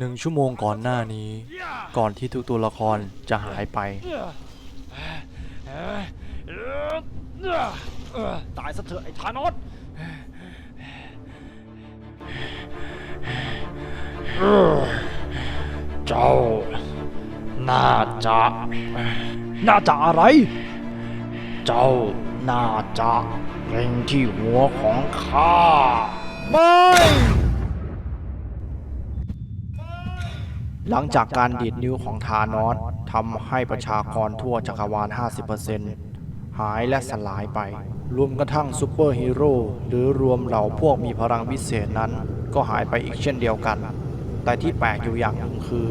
หนึ่งชั่วโมงก่อนหน้านี้ ก่อนที่ทุกตัวละครจะหายไป ตายซะเถอะไอ้ธานอสเจ้า น่าจะน่าจะอะไร เจ้า น่าจะเล็งที่หัวของข้าไม่ หลังจากการดีดนิ้วของธานอสทำให้ประชากรทั่วจักรวาล 50%หายและสลายไป รวมกระทั่งซูเปอร์ฮีโร่หรือรวมเหล่าพวกมีพลังพิเศษนั้น ก็หายไปอีกเช่นเดียวกัน แต่ที่แปลกอยู่อย่างหนึ่งคือ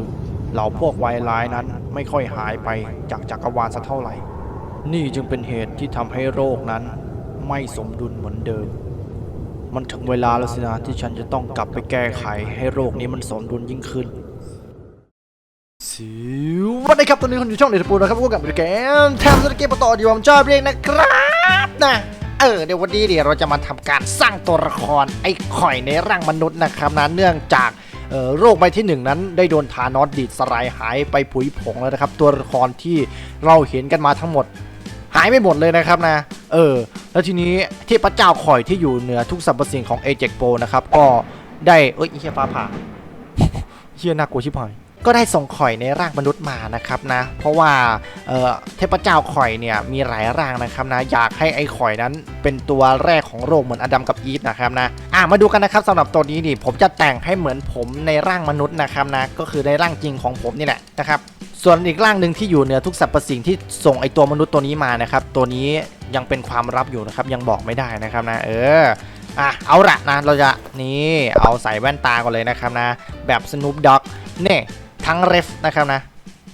เหล่าพวกไวร้ายนั้นไม่ค่อยหายไปจากจักรวาลสักเท่าไหร่ นี่จึงเป็นเหตุที่ทำให้โรคนั้น ไม่สมดุลเหมือนเดิมมันถึงเวลาแล้วสินะที่ฉันจะต้องกลับไปแก้ไขให้โรคนี้มันสมดุลยิ่งขึ้น สิววันนี้ครับตอนนี้คุณอยู่ช่องเดทปูนะครับพวกกับเกมแทมสเกมต่อดีผมชอบเรียกนะครับนะเออเดี๋ยววันนี้เดี๋ยวเราจะมาทำการสร้างตัวละครไอ้ข่อยในร่างมนุษย์นะครับนะเนื่องจากเอ่อโรคใบที่หนึ่งนั้นได้โดนทานอสดีดสลายหายไปผุยผงแล้วนะครับ ตัวละครที่เราเห็นกันมาทั้งหมด หายไปหมดเลยนะครับนะ เออ แล้วทีนี้เทพเจ้าข่อยที่อยู่เหนือทุกสรรพสิ่งของเอเจกโปนะครับก็ได้เอ้ยเฮียฟ้าผ่าเฮียน่ากลัวชิบหาย ก็ได้ส่งข่อยในร่างมนุษย์มานะครับนะ เพราะว่าเเทพเจ้าข่อยเนี่ยมีหลายร่างนะครับนะ อยากให้ไอ้ข่อยนั้นเป็นตัวแรกของโลกเหมือนอดัมกับอีฟนะครับนะอะมาดูกันนะครับสำหรับตัวนี้นี่ผมจะแต่งให้เหมือนผมในร่างมนุษย์นะครับนะ ก็คือในร่างจริงของผมนี่แหละนะครับส่วนอีกร่างหนึ่งที่อยู่เหนือทุกสรรพสิ่งที่ส่งไอตัวมนุษย์ตัวนี้มานะครับ ตัวนี้ยังเป็นความลับอยู่นะครับ ยังบอกไม่ได้นะครับนะ เอออะเอาละนะเราจะนี่เอาใส่แว่นตาก่อนเลยนะครับนะ แบบส n ู o ด็อกเนี่ ทั้งเรฟนะครับนะ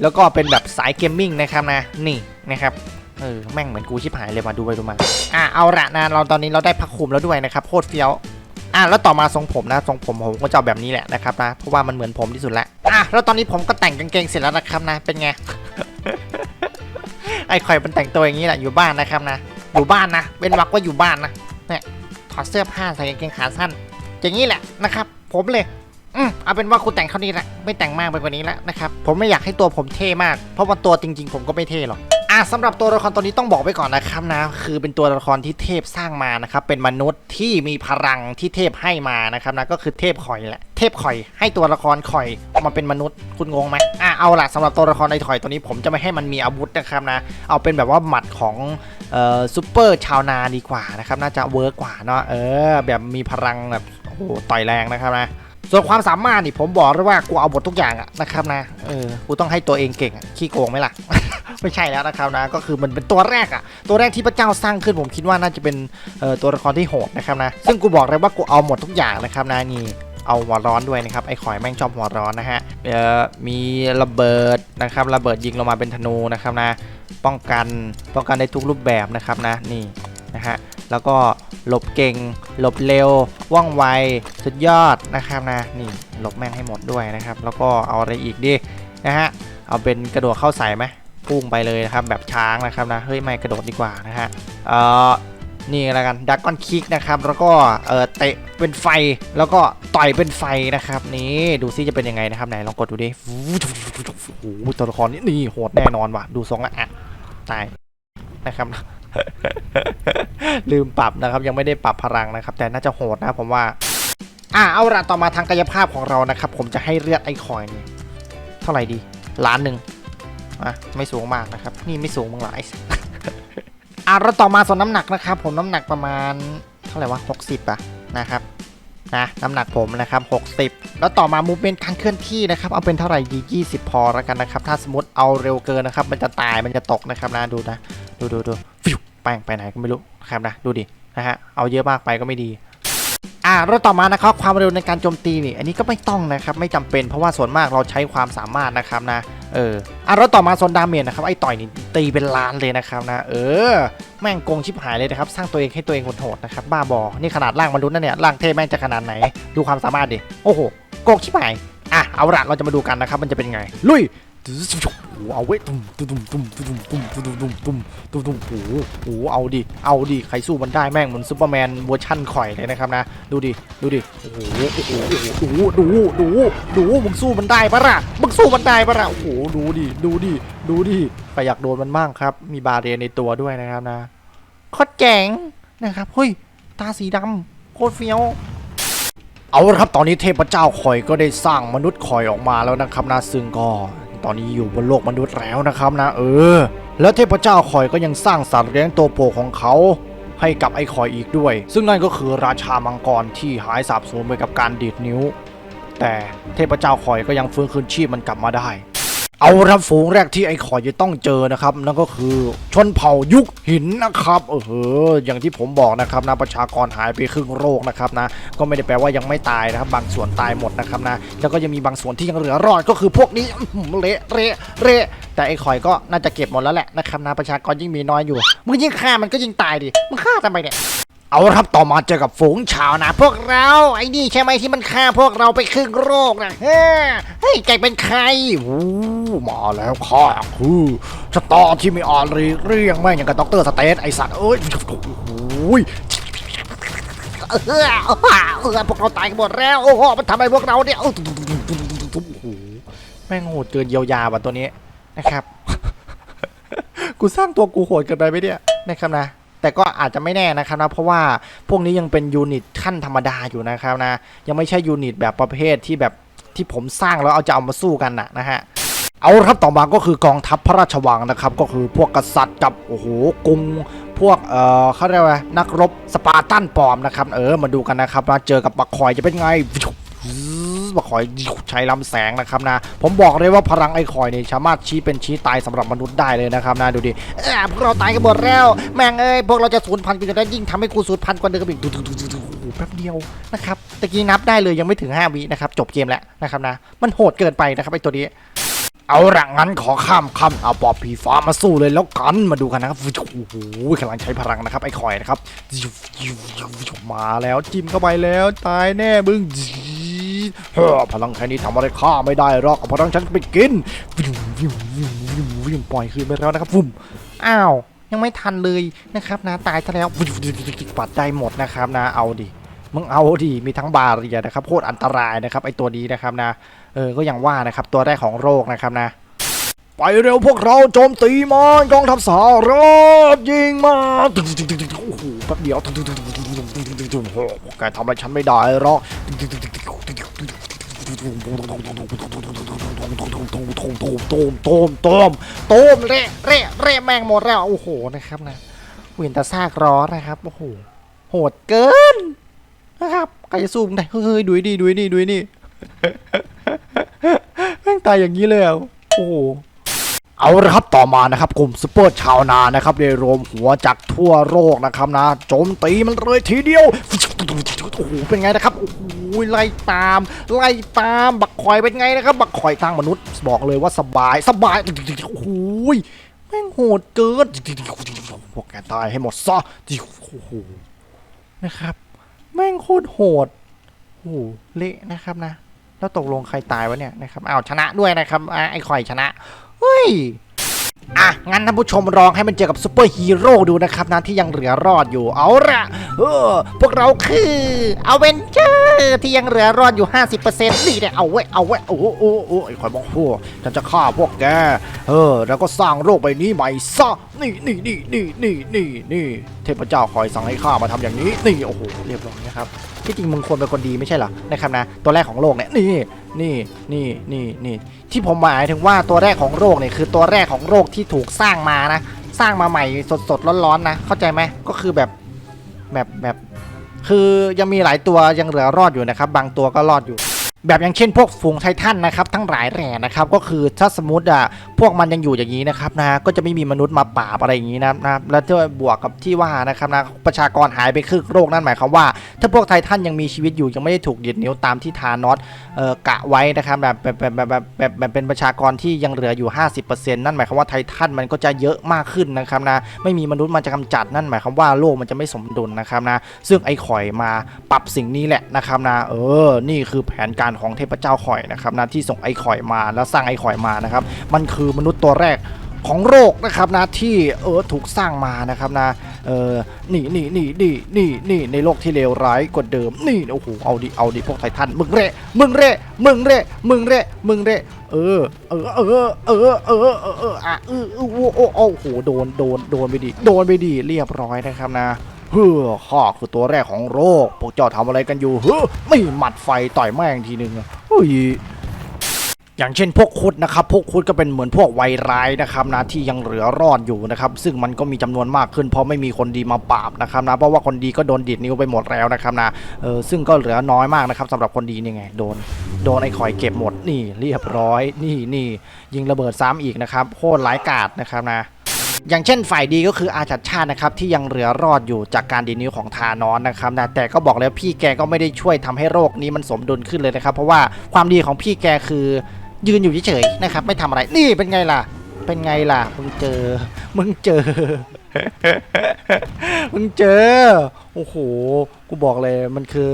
แล้วก็เป็นแบบสายเกมมิ่งนะครับนะ นี่นะครับ เออ แม่งเหมือนกูชิบหายเลยมาดูไปดูมา อะเอาละนะ เราตอนนี้เราได้พักคุมแล้วด้วยนะครับ โคตรเฟี้ยว อะแล้วต่อมาทรงผมนะ ทรงผมผมก็จะเอาแบบนี้แหละนะครับนะ เพราะว่ามันเหมือนผมที่สุดล้วอะแล้วตอนนี้ผมก็แต่งกางเกงเสร็จแล้วนะครับนะ เป็นไง ไอ้ข่อยมันแต่งตัวอย่างนี้แหละ อยู่บ้านนะครับนะ อยู่บ้านนะเป็นวักว่าอยู่บ้านนะ เนี่ย ถอดเสื้อผ้าใส่กางเกงขาสั้น อย่างนี้แหละนะครับ ผมเลย อืมเอาเป็นว่าคุณแต่งเท่านี้แหละไม่แต่งมากไปกว่านี้แล้วนะครับผมไม่อยากให้ตัวผมเท่มาก เพราะว่าตัวจริง ๆ ผมก็ไม่เท่หรอกอะสำหรับตัวละครตัวนี้ต้องบอกไว้ก่อนนะครับนะ คือเป็นตัวละครที่เทพสร้างมานะครับ เป็นมนุษย์ที่มีพลังที่เทพให้มานะครับนะก็คือเทพข่อยแหละ เทพข่อยให้ตัวละครข่อยออกมาเป็นมนุษย์คุณงงไหมอะเอาล่ะสำหรับตัวละครในข่อยตัวนี้ผมจะไม่ให้มันมีอาวุธนะครับนะ เอาเป็นแบบว่าหมัดของเอ่อซูเปอร์ชาวนาดีกว่านะครับน่าจะเวิร์กกว่าเนาะเออแบบมีพลังแบบโอ้โหต่อยแรงนะครับนะ ส่วนความสามารถนี่ผมบอกเลยว่ากูเอาหมดทุกอย่างอะนะครับนะเออกูต้องให้ตัวเองเก่งอะขี้โกงไหมล่ะ ไม่ใช่แล้วนะครับนะก็คือมันเป็นตัวแรกอะตัวแรกที่พระเจ้าสร้างขึ้นผมคิดว่าน่าจะเป็นออตัวละครที่โหดนะครับนะซึ่งกูบอกเลยว่ากูเอาหมดทุกอย่างนะครับนะนี่เอาหัวร้อนด้วยนะครับไอ้ข่อยแม่งชอบหัวร้อนนะฮะเอ่อมีระเบิดนะครับระเบิดยิงลงมาเป็นธนูนะครับนะป้องกันป้องกันได้ทุกรูปแบบนะครับนะนี่นะฮะ แล้วก็หลบเก่ง หลบเร็ว ว่องไว สุดยอดนะครับนะ นี่หลบแม่นให้หมดด้วยนะครับ แล้วก็เอาอะไรอีกดิ นะฮะ เอาเป็นกระโดดเข้าใส่ไหมพุ่งไปเลยนะครับ แบบช้างนะครับนะ เฮ้ยไม่กระโดดดีกว่านะฮะ เอ่อ นี่ล้วกัน ดักก้อนคิกนะครับ แล้วก็ เออเตะเป็นไฟ แล้วก็ต่อยเป็นไฟนะครับ นี่ดูซิจะเป็นยังไงนะครับไหนลองกดดูดิโอ้โหตัวละครนี้นี่โหดแน่นอนว่ะ ดูทรงละอะตายนะครับ ลืมปรับนะครับ ยังไม่ได้ปรับพลังนะครับ แต่น่าจะโหดนะผมว่า อะเอาละต่อมาทางกายภาพของเรานะครับ ผมจะให้เลือดไอคอยนี่เท่าไหร่ดีล้านหนึ่งอะไม่สูงมากนะครับ นี่ไม่สูงมึงหรอไออะแล้วต่อมาส่วนน้ำหนักนะครับ ผมน้ำหนักประมาณเท่าไหร่วะ60อะนะครับนะน้ำหนักผมนะครับ 60 แล้วต่อมามูฟเมนต์การเคลื่อนที่นะครับ เอาเป็นเท่าไหร่ดี20 พอแล้วกันนะครับ ถ้าสมมติเอาเร็วเกินนะครับ มันจะตายมันจะตกนะครับนะดูนะ ดูดูดูฟิว แป้งไปไหนก็ไม่รู้นะครับนะดูดินะฮะเอาเยอะมากไปก็ไม่ดีอ่าแล้วต่อมานะครับความเร็วในการโจมตีนี่อันนี้ก็ไม่ต้องนะครับไม่จำเป็นเพราะว่าส่วนมากเราใช้ความสามารถนะครับนะเอออะแล้วต่อมาโซนดาเมจนะครับไอ้ต่อยนี่ตีเป็นล้านเลยนะครับนะเออแม่งโกงชิบหายเลยนะครับสร้างตัวเองให้ตัวเองโหดนะครับบ้าบอนี่ขนาดร่างมนุษย์นะเนี่ยร่างเทพแม่งจะขนาดไหนดูความสามารถดิโอ้โหโกงชิบหายอะเอาละเราจะมาดูกันนะครับมันจะเป็นไง ลุย เอาเว้ยตุ้มตุ้มตุ้มตุ้มตุ้มตุ้มตุ้มตุ้มตุ้มตุ้มโอ้โหโอ้โหเอาดิเอาดิใครสู้มันได้แม่งเหมือนซูเปอร์แมนเวอร์ชั่นข่อยเลยนะครับนะ ดูดิดูดิโอ้โหโอ้โหโอ้โหดูดูดูดูมึงสู้มันได้ปะล่ะมึงสู้มันได้ปะล่ะโอ้โหดูดิดูดิดูดิใครอยากโดนมันบ้างครับ มีบาเรียในตัวด้วยนะครับนะโคตรเจ๋งนะครับเฮ้ยตาสีดำโคตรเฟี้ยวเอาละครับตอนนี้เทพเจ้าคอยก็ได้สร้างมนุษย์คอยออกมาแล้วนะครับนะซึ่งก็ ตอนนี้อยู่บนโลกมนุษย์แล้วนะครับนะเออ และเทพเจ้าคอยก็ยังสร้างสัตว์เลี้ยงตัวโปรของเขาให้กับไอ้คอยอีกด้วย ซึ่งนั่นก็คือราชามังกรที่หายสาบสูญไปกับการดีดนิ้ว แต่เทพเจ้าคอยก็ยังฟื้นคืนชีพมันกลับมาได้ เอารับฝูงแรกที่ไอ้คอยจะต้องเจอนะครับนั่นก็คือชนเผ่ายุคหินนะครับเอออย่างที่ผมบอกนะครับนะประชากรหายไปครึ่งโลกนะครับนะก็ไม่ได้แปลว่ายังไม่ตายนะครับ บางส่วนตายหมดนะครับนะแล้วก็ยังมีบางส่วนที่ยังเหลือรอดก็คือพวกนี้เละเละเละแต่ไอ้คอยก็น่าจะเก็บหมดแล้วแหละนะครับนะประชากรยิ่งมีน้อยอยู่มึงยิ่งฆ่ามันก็ยิ่งตายดิมึงฆ่าทำไมเนี่ย เอาละครับต่อมาเจอกับฝูงชาวนาพวกเราไอ้นี่ใช่ไหมที่มันฆ่าพวกเราไปครึ่งโลกนะเฮ้ยเฮ้ยแกเป็นใครโอ้มาแล้วข้าคือสตอร์ที่ไม่อ่อนเรีเรียงแม่งอย่างกับด็อกเตอร์สเตทไอสัตว์เอ้ยโอ้ยเออเออพวกเราตายกันหมดแล้วโอ้โหมันทำอะไรพวกเราเนี่ยโอ้โหแม่งโหดเกินเยียวยาว่ะตัวนี้นะครับ กูสร้างตัวกูโหดเกินไปไหมเนี่ยนะครับนะ แต่ก็อาจจะไม่แน่นะครับนะเพราะว่าพวกนี้ยังเป็นยูนิตขั้นธรรมดาอยู่นะครับนะยังไม่ใช่ยูนิตแบบประเภทที่แบบที่ผมสร้างแล้วเอาจะเอามาสู้กันนะนะฮะเอาครับต่อมาก็คือกองทัพพระราชวังนะครับ ก็คือพวกกษัตริย์กับโอ้โหกรุงพวกเอ่อเขาเรียกว่านักรบสปาร์ตันปลอมนะครับ เออมาดูกันนะครับมาเจอกับบักคอยจะเป็นไง บักคอยใช้ลำแสงนะครับนะ ผมบอกเลยว่าพลังไอ้คอยนี่สามารถชี้เป็นชี้ตายสำหรับมนุษย์ได้เลยนะครับนะดูดิเออพวกเราตายกันหมดแล้ว แม่งเอ้ยพวกเราจะสูญพันธุ์กันได้ยิ่งทำให้กูสูญพันธุ์กว่าเดิมอีกดูดูดูดูดูแป๊บเดียวนะครับตะกี้นับได้เลยยังไม่ถึง 5 วินะครับจบเกมแล้วนะครับนะ มันโหดเกินไปนะครับไอ้ตัวนี้เอาละงั้นขอข้ามคำเอาปอบผีฟ้ามาสู้เลยแล้วกันมาดูกันนะครับโอ้โหกำลังใช้พลังนะครับไอ้คอยนะครับมาแล้วจิ้มเข้าไปแล้วตายแน่มึง เฮ้อพลังแค่นี้ทำอะไรข้าไม่ได้หรอกเอาพลังฉันไปกินปล่อยคืนไปแล้วนะครับฟุ่มอ้าวยังไม่ทันเลยนะครับนะตายซะแล้วปัดได้หมดนะครับนะเอาดิมึงเอาดิมีทั้งบาเรียนะครับโคตรอันตรายนะครับไอตัวนี้นะครับนะเออก็อย่างว่านะครับตัวแรกของโรคนะครับนะ ไปเร็วพวกเราโจมตีมันกองทัพสหรัฐยิงมาโอ้โหแป๊บเดียวแกทำอะไรฉันไม่ได้หรอก มโตมโตมโตมโตมโตมตูมเละเละเละแมงหมดแล้วโอ้โหนะครับนะเวียนแต่ซากร้อนะครับโอ้โหโหดเกินนะครับใครจะสู้มึงได้เฮ้ยดูดิดูดิดูดิแม่งตายอย่างนี้เลยอะโอ้โหเอาละครับต่อมานะครับกลุ่มซุปเปอร์ชาวนานะครับได้รวมหัวจากทั่วโลกนะครับนะโจมตีมันเลยทีเดียวโอ้โหเป็นไงนะครับโอ้โห้ยไล่ตาม ไล่ตามบักคอยเป็นไงนะครับ บักคอยตั้งมนุษย์บอกเลยว่าสบายสบายโอ้โหแม่งโหดเกินพวกแกตายให้หมดซะโอ้โหนะครับ แม่งโคตรโหดโอ้โหเละนะครับนะ แล้วตกลงใครตายวะเนี่ยนะครับอ้าวชนะด้วยนะครับไอ้ข่อยชนะเฮ้ย อะ งั้นท่านผู้ชมลองให้มันเจอกับซูเปอร์ฮีโร่ดูนะครับนะที่ยังเหลือรอดอยู่ เอาละเออพวกเราคือเอาเวนเจอร์ที่ยังเหลือรอดอยู่ 50%นี่เนี่ยเอาไว้เอาไว้โอ้โหโอ้โหโอ้โหไอ้คอยบอกพวกฉันจะฆ่าพวกแก เออ แล้วก็สร้างโลกใบนี้ใหม่ซะนี่นี่นี่นี่นี่นี่นี่เทพเจ้าคอยสั่งให้ข้ามาทำอย่างนี้ นี่ โอ้โห เรียบร้อยนะครับ ที่จริงมึงควรเป็นคนดีไม่ใช่เหรอนะครับนะตัวแรกของโลกเนี่ยนี่นี่นี่นี่นี่ที่ผมหมายถึงว่าตัวแรกของโลกเนี่ยคือตัวแรกของโลกที่ถูกสร้างมานะ สร้างมาใหม่สดสดๆร้อนๆนะเข้าใจไหมก็คือแบบแบบแบบ คือยังมีหลายตัวยังเหลือรอดอยู่นะครับ บางตัวก็รอดอยู่ แบบอย่างเช่นพวกฝูงไททันนะครับทั้งหลายแหล่นะครับก็คือถ้าสมมติอะพวกมันยังอยู่อย่างนี้นะครับนะก็จะไม่มีมนุษย์มาปราบอะไรอย่างนี้นะนะแล้วถ้าบวกกับที่ว่านะครับนะประชากรหายไปครึ่งโลกนั่นหมายความว่า ถ้าพวกไททันยังมีชีวิตอยู่ยังไม่ได้ถูกดีดนิ้วตามที่ทานอสเอ่อกะไว้นะครับแบบแบบแบบแบบแบบแบบเป็นประชากรที่ยังเหลืออยู่ 50%นั่นหมายความว่าไททันมันก็จะเยอะมากขึ้นนะครับนะไม่มีมนุษย์มันจะกำจัดนั่นหมายความว่าโลกมันจะไม่สมดุลนะครับนะซึ่งไอ้ข่อยมาปรับสิ่งนี้แหละนะครับนะเออนี่คือแผนการของเทพเจ้าข่อยนะครับนะที่ส่งไอ้ข่อยมาแล้วสร้างไอ้ข่อยมานะครับมันคือมนุษย์ตัวแรกของโลกนะครับนะที่เออถูกสร้างมานะครับนะเออนี่นี่นี่นี่นี่นี่ในโลกที่เลวร้ายกว่าเดิมนี่โอ้โหเอาดิเอาดิพวกไททันมึงเร่มึงเร่มึงเร่มึงเร่มึงเร่เออเออเออเออเออเออเอออะเออโอ้โอ้โอ้โหโดนโดนโดนไปดิโดนไปดิเรียบร้อยนะครับนะ เฮ้อข้าคือตัวแรกของโลกพวกเจ้าทำอะไรกันอยู่เฮ้อไม่หมัดไฟต่อยแม่งทีนึงอะเฮ้ยอย่างเช่นพวกคุดนะครับ พวกคุดก็เป็นเหมือนพวกไวร้ายนะครับนะที่ยังเหลือรอดอยู่นะครับ ซึ่งมันก็มีจำนวนมากขึ้น เพราะไม่มีคนดีมาปราบนะครับนะเพราะว่าคนดีก็โดนดีดนิ้วไปหมดแล้วนะครับนะเออซึ่งก็เหลือน้อยมากนะครับสำหรับคนดีนี่ไงโดนโดนไอ้คอยเก็บหมดนี่เรียบร้อย นี่นี่ยิงระเบิดซ้ำอีกนะครับโคตรร้ายกาจนะครับนะ อย่างเช่นฝ่ายดีก็คืออาชัดชาตินะครับที่ยังเหลือรอดอยู่จากการดีนิ้วของทานอนนะครับนะแต่ก็บอกแล้วพี่แกก็ไม่ได้ช่วยทำให้โรคนี้มันสมดุลขึ้นเลยนะครับ เพราะว่าความดีของพี่แกคือยืนอยู่เฉยๆนะครับ ไม่ทำอะไรนี่เป็นไงล่ะ เป็นไงล่ะมึงเจอมึงเจอมึงเจอโอ้โหกูบอกเลยมันคือ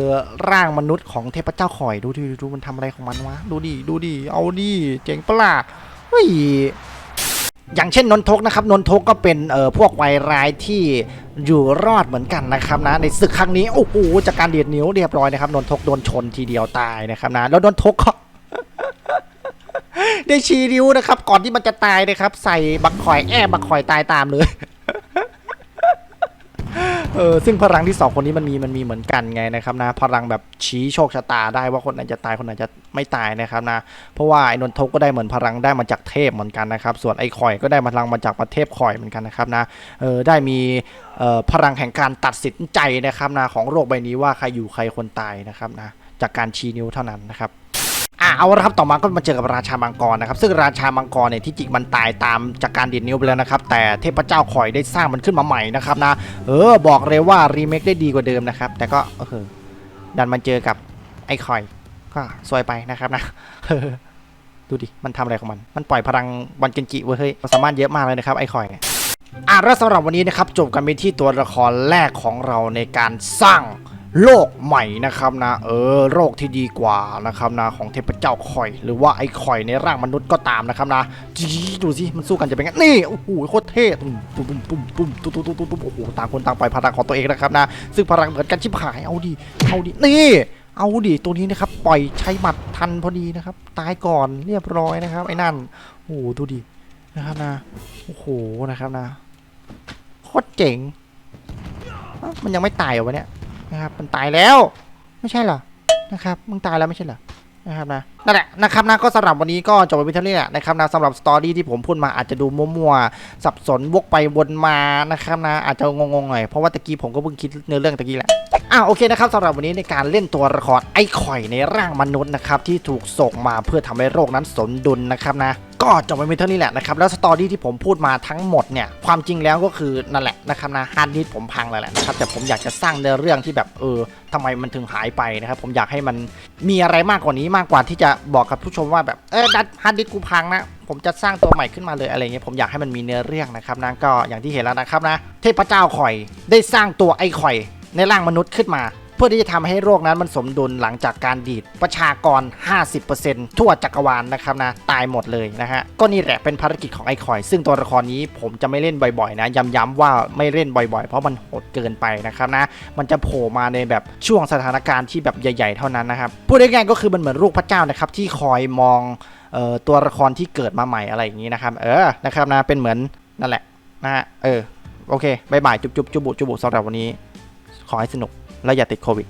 ร่างมนุษย์ของเทพเจ้าข่อยดูดิดูมันทำอะไรของมันวะดูดิดูดิเอาดิเจ๋งปะล่ะเฮ้ย อย่างเช่นนนทกนะครับนนทกก็เป็นเอ่อพวกวัยร้ายที่อยู่รอดเหมือนกันนะครับนะในศึกครั้งนี้โอ้โหจากการเดียดนิ้วเรียบร้อยนะครับนนทกโดนชนทีเดียวตายนะครับนะแล้วนนทกก็ได้ชี้นิ้วนะครับ ก่อนที่มันจะตายนะครับ ใส่บักคอยแอบบักคอยตายตามเลย เออซึ่งพลังที่สองคนนี้มันมีมันมีเหมือนกันไงนะครับนะพลังแบบชี้โชคชะตาได้ว่าคนไหนจะตายคนไหนจะไม่ตายนะครับนะเพราะว่าไอ้นนทกก็ได้เหมือนพลังได้มาจากเทพเหมือนกันนะครับ ส่วนไอ้คอยก็ได้พลังมาจากประเทศคอยเหมือนกันนะครับนะเออได้มีเอ่อพลังแห่งการตัดสินใจนะครับนะของโลกใบนี้ว่าใครอยู่ใครคนตายนะครับนะจากการชี้นิ้วเท่านั้นนะครับ อะเอาละครับต่อมาก็มาเจอกับราชามังกรนะครับซึ่งราชามังกรเนี่ยที่จริงมันตายตามจากการดีดนิ้วไปแล้วนะครับแต่เทพเจ้าคอยได้สร้างมันขึ้นมาใหม่นะครับนะเออบอกเลยว่ารีเมคได้ดีกว่าเดิมนะครับแต่ก็เออดันมาเจอกับไอ้คอยก็ซวยไปนะครับนะดูดิ มันทำอะไรของมัน มันปล่อยพลังวันเกนจิเว้ยเฮ้ยมันสามารถเยอะมากเลยนะครับไอ้คอยเนี่ยอะแล้วสำหรับวันนี้นะครับจบกันไปที่ตัวละครแรกของเราในการสร้าง โลกใหม่นะครับนะ เออโลกที่ดีกว่านะครับนะของเทพเจ้าคอย หรือว่าไอ้คอยในร่างมนุษย์ก็ตามนะครับนะจีดูสิมันสู้กันจะเป็นไงนี่โอ้โหโคตรเท่ตุ้มตุ้มตุ้มตุ้มตุ้มตุ้มตุ้มตุ้มโอ้โหต่างคนต่างไปพลังของตัวเองนะครับนะ ซึ่งพลังเหมือนกันชิบหายเอาดิเอาดินี่เอาดิตัวนี้นะครับปล่อยใช้หมัดทันพอดีนะครับ ตายก่อนเรียบร้อยนะครับ ไอ้นั่นโอ้โหดูดินะครับนะโอ้โหนะครับนะโคตรเจ๋งมันยังไม่ตายเหรอวะเนี่ย นะครับมันตายแล้วไม่ใช่เหรอนะครับมึงตายแล้วไม่ใช่เหรอนะครับนะนั่นแหละนะครับนะก็สำหรับวันนี้ก็จบไปเพียงเท่านี้แหละนะครับนะสำหรับสตอรี่ที่ผมพูดมาอาจจะดูมั่วๆสับสนวกไปวนมานะครับนะอาจจะงงๆหน่อยเพราะว่าตะกี้ผมก็เพิ่งคิดเนื้อเรื่องตะกี้แหละอ่าโอเคนะครับสำหรับวันนี้ในการเล่นตัวละครไอ้ข่อยในร่างมนุษย์นะครับที่ถูกส่งมาเพื่อทำให้โรคนั้นสมดุลนะครับนะ ก็จบไปเพีเท่านี้แหละนะครับ แล้วสตอรี่ที่ผมพูดมาทั้งหมดเนี่ย ความจริงแล้วก็คือนั่นแหละนะครับนะฮาร์ดดิสผมพังแล้วแหละนะครับ แต่ผมอยากจะสร้างเนื้อเรื่องที่แบบเออทำไมมันถึงหายไปนะครับ ผมอยากให้มันมีอะไรมากกว่านี้มากกว่าที่จะบอกกับผู้ชมว่าแบบเออดัดฮาร์ดดิสกูพังนะผมจะสร้างตัวใหม่ขึ้นมาเลยอะไรเงี้ยผมอยากให้มันมีเนื้อเรื่องนะครับนะก็อย่างที่เห็นแล้วนะครับนะเทพเจ้าข่อยได้สร้างตัวไอ้ข่อยในร่างมนุษย์ขึ้นมา พื่อที่จะทำให้โรคนั้นมันสมดุลหลังจากการดีดประชากร 50%ทั่วจักรวาลนะครับนะตายหมดเลยนะฮะก็นี่แหละเป็นภารกิจของไอ้คอย ซึ่งตัวละครนี้ผมจะไม่เล่นบ่อยๆนะย้ำๆว่าไม่เล่นบ่อยๆ เพราะมันโหดเกินไปนะครับนะมันจะโผล่มาในแบบช่วงสถานการณ์ที่แบบใหญ่ ๆ เท่านั้นนะครับพูดง่ายๆก็คือมันเหมือนลูกพระเจ้านะครับที่คอยมองออตัวละครที่เกิดมาใหม่อะไรอย่างนี้นะครับ เออ นะครับนะ เป็นเหมือนนั่นแหละนะฮะ เออ โอเคบายบาย จุ๊บจุบุจุบุสำหรับวันนี้ ขอให้สนุก และอย่าติดโควิด